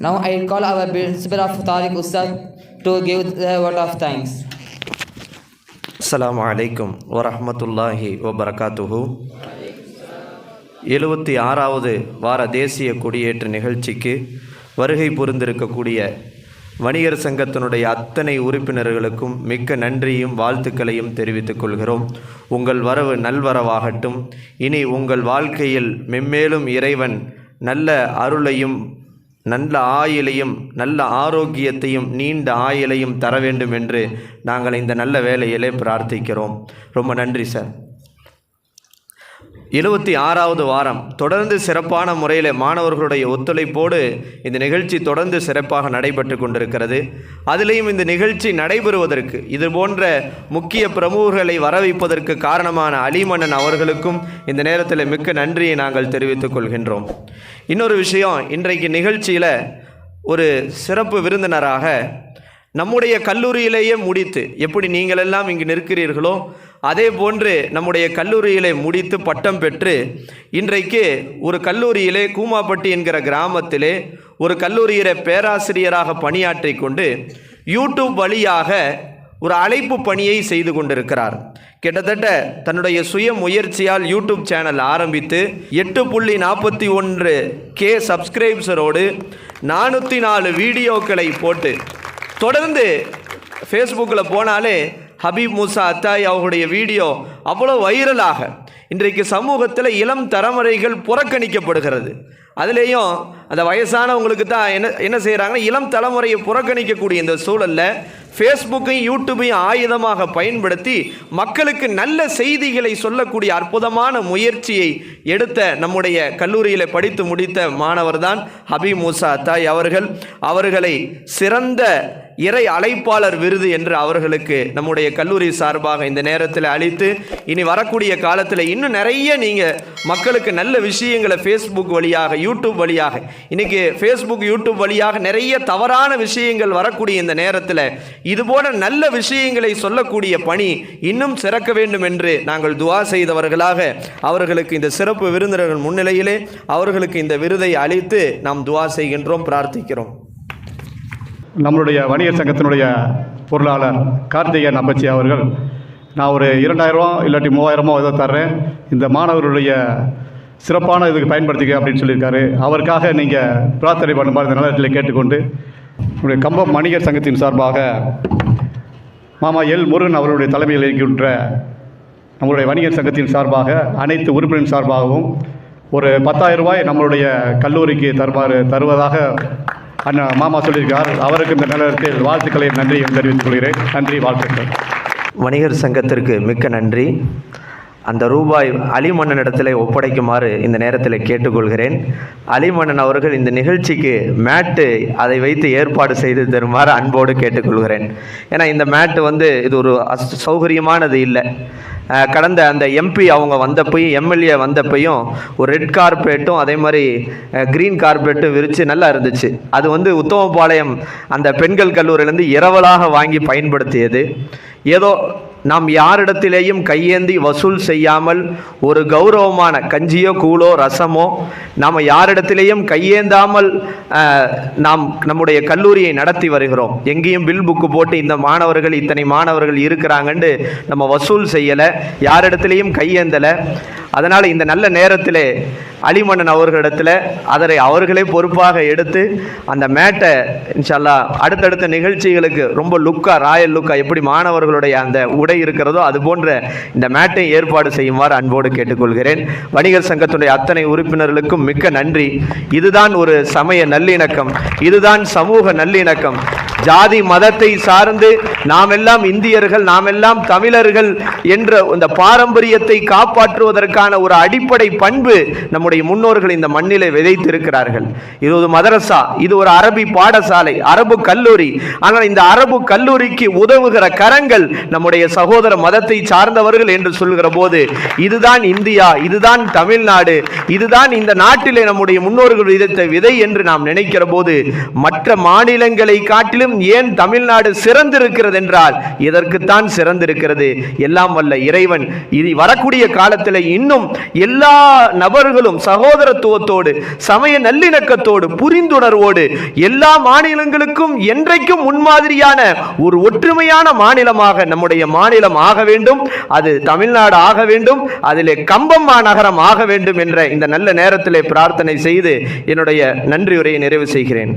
I call our principal of Tariq Ustad to give the word of thanks. அஸ்லாம் வலைக்கும் வரமத்துல்லாஹி வபரகாத்துஹு எழுபத்தி ஆறாவது வார தேசிய கொடியேற்ற நிகழ்ச்சிக்கு வருகை புரிந்திருக்கக்கூடிய வணிகர் சங்கத்தினுடைய அத்தனை உறுப்பினர்களுக்கும் மிக்க நன்றியும் வாழ்த்துக்களையும் தெரிவித்துக் கொள்கிறோம். உங்கள் வரவு நல்வரவாகட்டும். இனி உங்கள் வாழ்க்கையில் மென்மேலும் இறைவன் நல்ல அருளையும் நல்ல ஆயுளையும் நல்ல ஆரோக்கியத்தையும் நீண்ட ஆயுளையும் தர வேண்டும் என்று நாங்கள் இந்த நல்ல வேலையிலே பிரார்த்திக்கிறோம். ரொம்ப நன்றி சார். எழுபத்தி ஆறாவது வாரம். தொடர்ந்து சிறப்பான முறையில் மாணவர்களுடைய ஒத்துழைப்போடு இந்த நிகழ்ச்சி தொடர்ந்து சிறப்பாக நடைபெற்று கொண்டிருக்கிறது. அதிலேயும் இந்த நிகழ்ச்சி நடைபெறுவதற்கு இது போன்ற முக்கிய பிரமுகர்களை வரவைப்பதற்கு காரணமான அலிமன்னன் அவர்களுக்கும் இந்த நேரத்தில் மிக்க நன்றியை நாங்கள் தெரிவித்துக் கொள்கின்றோம். இன்னொரு விஷயம் இன்றைக்கு நிகழ்ச்சியில் ஒரு சிறப்பு விருந்தினராக நம்முடைய கல்லூரியிலேயே முடித்து எப்படி நீங்களெல்லாம் இங்கு நிற்கிறீர்களோ அதே போன்று நம்முடைய கல்லூரியிலே முடித்து பட்டம் பெற்று இன்றைக்கு ஒரு கல்லூரியிலே கூமாப்பட்டி என்கிற கிராமத்திலே ஒரு கல்லூரியிலே பேராசிரியராக பணியாற்றி கொண்டு யூடியூப் வழியாக ஒரு அழைப்பு பணியை செய்து கொண்டிருக்கிறார். கிட்டத்தட்ட தன்னுடைய சுய முயற்சியால் யூடியூப் சேனல் ஆரம்பித்து எட்டு புள்ளி நாற்பத்தி ஒன்று கே சப்ஸ்கிரைப்ஸரோடு நானூற்றி நாலு வீடியோக்களை போட்டு தொடர்ந்து ஃபேஸ்புக்கில் போனாலே ஹபீப் மூசா அத்தாய் அவர்களுடைய வீடியோ அவ்வளோ வைரலாக இன்றைக்கு சமூகத்தில் இளம் தலைமுறைகள் புறக்கணிக்கப்படுகிறது. அதுலேயும் அந்த வயசானவங்களுக்கு தான் என்ன என்ன செய்கிறாங்கன்னா இளம் தலைமுறையை புறக்கணிக்கக்கூடிய இந்த சூழலில் ஃபேஸ்புக்கையும் யூடியூபையும் ஆயுதமாக பயன்படுத்தி மக்களுக்கு நல்ல செய்திகளை சொல்லக்கூடிய அற்புதமான முயற்சியை எடுத்த நம்முடைய கல்லூரியில் படித்து முடித்த மாணவர் தான் ஹபி மூசா தாய் அவர்கள். அவர்களை சிறந்த இறை அழைப்பாளர் விருது என்று அவர்களுக்கு நம்முடைய கல்லூரி சார்பாக இந்த நேரத்தில் அளித்து இனி வரக்கூடிய காலத்தில் இன்னும் நிறைய நீங்கள் மக்களுக்கு நல்ல விஷயங்களை ஃபேஸ்புக் வழியாக யூடியூப் வழியாக இன்றைக்கி ஃபேஸ்புக் யூடியூப் வழியாக நிறைய தவறான விஷயங்கள் வரக்கூடிய இந்த நேரத்தில் இதுபோல நல்ல விஷயங்களை சொல்லக்கூடிய பணி இன்னும் சிறக்க வேண்டும் என்று நாங்கள் துவா செய்தவர்களாக அவர்களுக்கு இந்த சிறப்பு விருந்தினர்கள் முன்னிலையிலே அவர்களுக்கு இந்த விருதை அளித்து நாம் துவா செய்கின்றோம் பிரார்த்திக்கிறோம். நம்மளுடைய வணிகர் சங்கத்தினுடைய பொருளாளர் கார்த்திகேயன் அப்பச்சி அவர்கள் நான் ஒரு இரண்டாயிரரூவா இல்லாட்டி மூவாயிரமோ ஏதோ தர்றேன். இந்த மாணவர்களுடைய சிறப்பான இதுக்கு பயன்படுத்திக்க அப்படின்னு சொல்லியிருக்காரு. அவருக்காக நீங்கள் பிரார்த்தனை பண்ணுமாறு இந்த நேரத்தில் கேட்டுக்கொண்டு நம்முடைய கம்பம் வணிகர் சங்கத்தின் சார்பாக மாமா எல் முருகன் அவருடைய தலைமையில் இருக்கின்ற நம்மளுடைய வணிகர் சங்கத்தின் சார்பாக அனைத்து உறுப்பினர் சார்பாகவும் ஒரு பத்தாயிரம் ரூபாய் நம்மளுடைய கல்லூரிக்கு தருமாறு தருவதாக அண்ணன் மாமா சொல்லியிருக்கார். அவருக்கு இந்த நிலத்தில் வாழ்த்துக்களையும் நன்றியும் தெரிவித்துக் கொள்கிறேன். நன்றி வாழ்த்துக்கள். வணிகர் சங்கத்திற்கு மிக்க நன்றி. அந்த ரூபாய் அலிமன்னனிடத்தில் ஒப்படைக்குமாறு இந்த நேரத்தில் கேட்டுக்கொள்கிறேன். அலிமன்னன் அவர்கள் இந்த நிகழ்ச்சிக்கு மேட்டு அதை வைத்து ஏற்பாடு செய்து தருமாறு அன்போடு கேட்டுக்கொள்கிறேன். ஏன்னா இந்த மேட்டு வந்து இது ஒரு அஸ் சௌகரியமானது இல்லை. கடந்த அந்த எம்பி அவங்க வந்தப்பையும் எம்எல்ஏ வந்தப்பையும் ஒரு ரெட் கார்பெட்டும் அதே மாதிரி க்ரீன் கார்பெட்டும் விரித்து நல்லா இருந்துச்சு. அது வந்து உத்தமபாளையம் அந்த பெண்கள் கல்லூரியிலேருந்து இரவலாக வாங்கி பயன்படுத்தியது. ஏதோ நாம் யாரிடத்திலேயும் கையேந்தி வசூல் செய்யாமல் ஒரு கௌரவமான கஞ்சியோ கூழோ ரசமோ நாம் யாரிடத்திலேயும் கையேந்தாமல் நாம் நம்முடைய கல்லூரியை நடத்தி வருகிறோம். எங்கேயும் பில் புக்கு போட்டு இந்த மாணவர்கள் இத்தனை மாணவர்கள் இருக்கிறாங்கன்னு நம்ம வசூல் செய்யலை யாரிடத்திலையும் கையேந்தலை. அதனால் இந்த நல்ல நேரத்தில் அலிமன்னன் அவர்களிடத்தில் அதனை அவர்களே பொறுப்பாக எடுத்து அந்த மேட்டை இன்ஷால்லா அடுத்தடுத்த நிகழ்ச்சிகளுக்கு ரொம்ப லுக்காக ராயல் லுக்கா எப்படி மாணவர்களுடைய அந்த உடை இருக்கிறதோ அது போன்ற இந்த மேட்டை ஏற்பாடு செய்யுமாறு அன்போடு கேட்டுக்கொள்கிறேன். வணிகர் சங்கத்துடைய அத்தனை உறுப்பினர்களுக்கும் மிக்க நன்றி. இதுதான் ஒரு சமய நல்லிணக்கம். இதுதான் சமூக நல்லிணக்கம். ஜாதி மதத்தை சார்ந்து நாம் எல்லாம் இந்தியர்கள் நாம் எல்லாம் தமிழர்கள் என்ற இந்த பாரம்பரியத்தை காப்பாற்றுவதற்கான ஒரு அடிப்படை பண்பு நம்முடைய முன்னோர்கள் இந்த மண்ணிலே விதைத்திருக்கிறார்கள். இது ஒரு மதரசா இது ஒரு அரபி பாடசாலை அரபு கல்லூரி. ஆனால் இந்த அரபு கல்லூரிக்கு உதவுகிற கரங்கள் நம்முடைய சகோதர மதத்தை சார்ந்தவர்கள் என்று சொல்கிற போது இதுதான் இந்தியா இதுதான் தமிழ்நாடு இதுதான் இந்த நாட்டிலே நம்முடைய முன்னோர்கள் விதைத்த விதை என்று நாம் நினைக்கிற போது மற்ற மாநிலங்களை காட்டிலும் மாநிலம் ஏன் தமிழ்நாடு சிறந்திருக்கிறது என்றால் இதற்குத்தான் சிறந்திருக்கிறது. எல்லாம் வல்ல இறைவன். இது வரக்கூடிய காலத்தில் இன்னும் எல்லா நபர்களும் சகோதரத்துவத்தோடு சமய நல்லிணக்கத்தோடு புரிந்துணர்வோடு எல்லா மாநிலங்களுக்கும் என்றைக்கும் முன்மாதிரியான ஒரு ஒற்றுமையான மாநிலமாக நம்முடைய மாநிலம் ஆக வேண்டும். அது தமிழ்நாடு ஆக வேண்டும். அதிலே கம்பம் மாநகரம் ஆக வேண்டும் என்ற இந்த நல்ல நேரத்திலே பிரார்த்தனை செய்து என்னுடைய நன்றியுரையை நிறைவு செய்கிறேன்.